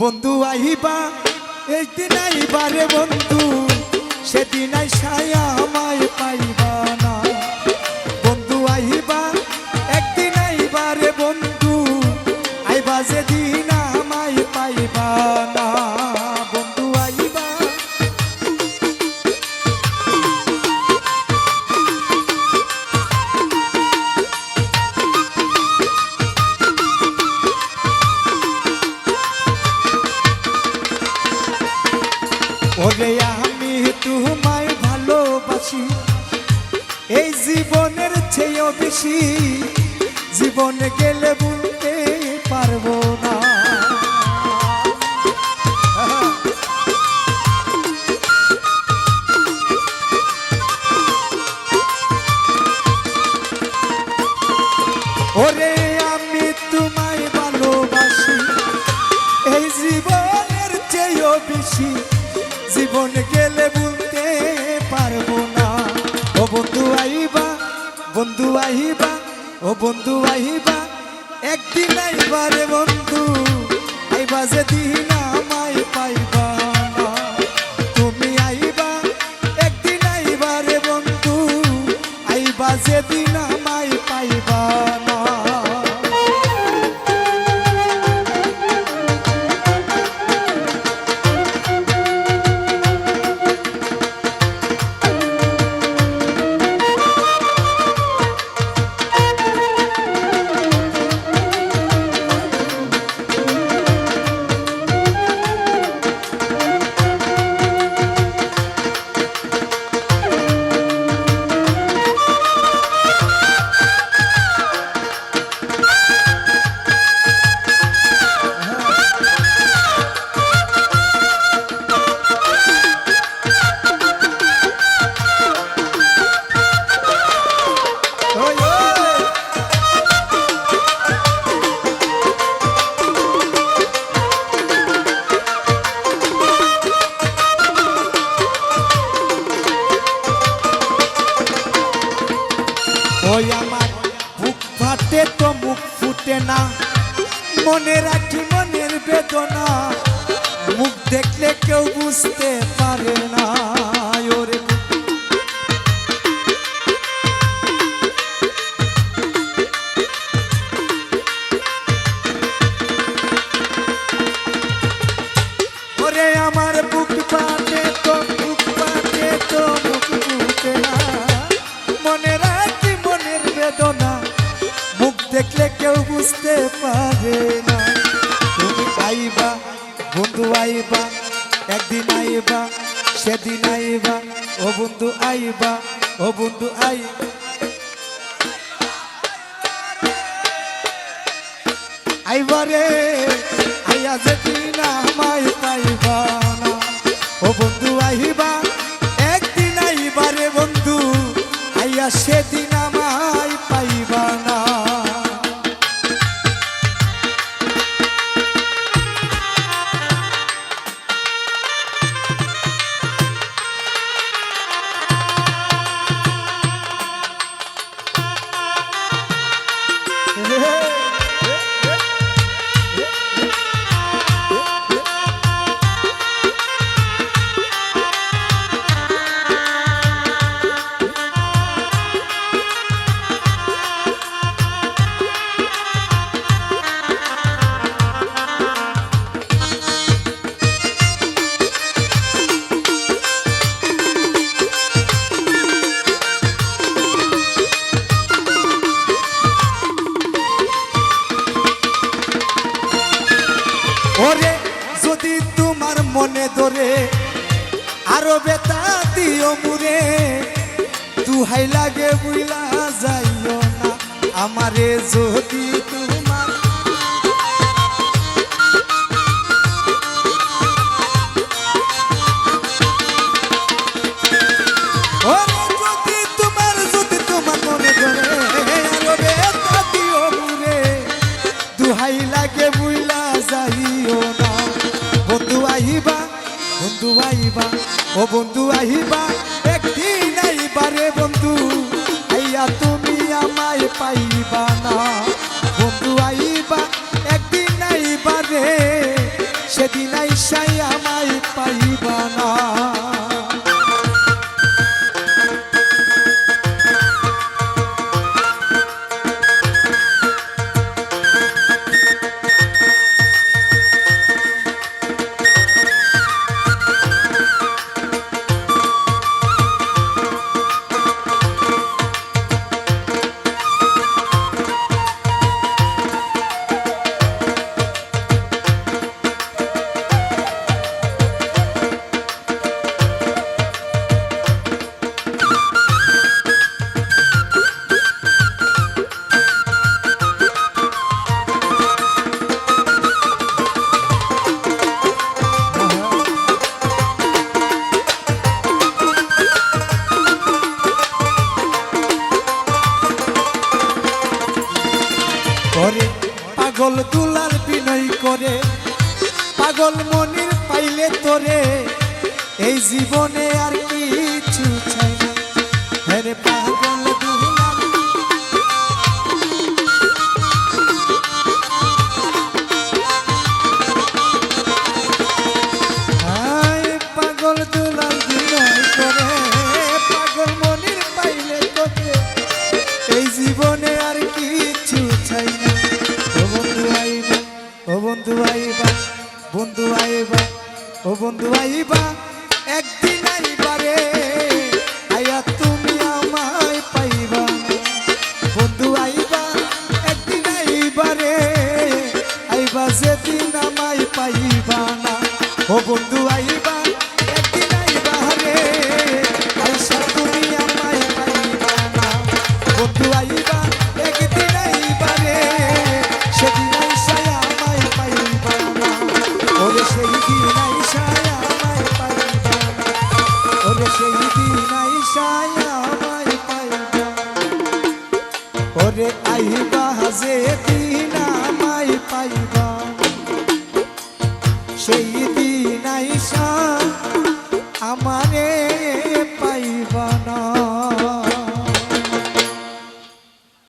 বন্ধু আহিবা আইবা রে বন্ধু সেদিন আইসায়া আমায় পাইবা বেশি। জীবনে গেলে বলতে পারব না। ওরে আমি তোমায় ভালোবাসি, এই জীবনের চেয়েও বেশি। জীবন গেলে বলতে পারব না। ও বন্ধু, আইবা বন্ধু আহিবা, ও বন্ধু আহিবা, একদিন আইবা রে বন্ধু আইবা যেদিন আমায় পাইবা তুমি আইবা একদিন আইবা রে বন্ধু আইবা যেদিন আমায় ওই আমার বুক ফাটে তো মুখ ফুটে না। মনে রাখি মনের বেদনা। মুখ দেখলে কেউ বুঝতে পারে না। ওরে আমার বুক পাটে দেখলে কেউ বুঝতে পারে না। তুমি আইবা বন্ধু আইবা, একদিন আইবা, সেদিন আইবা, ও বন্ধু আইবা, ও বন্ধু আই আইবারে আইয়া যেদিন আমায় পাইবা না। ও বন্ধু আইবা, একদিন আইবারে বন্ধু, আইয়া সেদিন মনে ধরে আরও বেতা দিও মুরে তুহাই লাগে বুইলা যাইও না আমারে যদি আহিবা ও বন্ধু আহিবা একদিন আহিবা রে বন্ধু। তোরে এই জীবনে আর কিছু না। হায় পাগল করে বন্ধু আইবা বন্ধু আইবা। ও বন্ধু আইবা, একদিন আইবা রে। আইয়া তুমি আমায় পাইবা। বন্ধু আইবা, একদিন আইবা রে। আইবা যেদিন আমায় পাইবা না। ও বন্ধু আইবা थे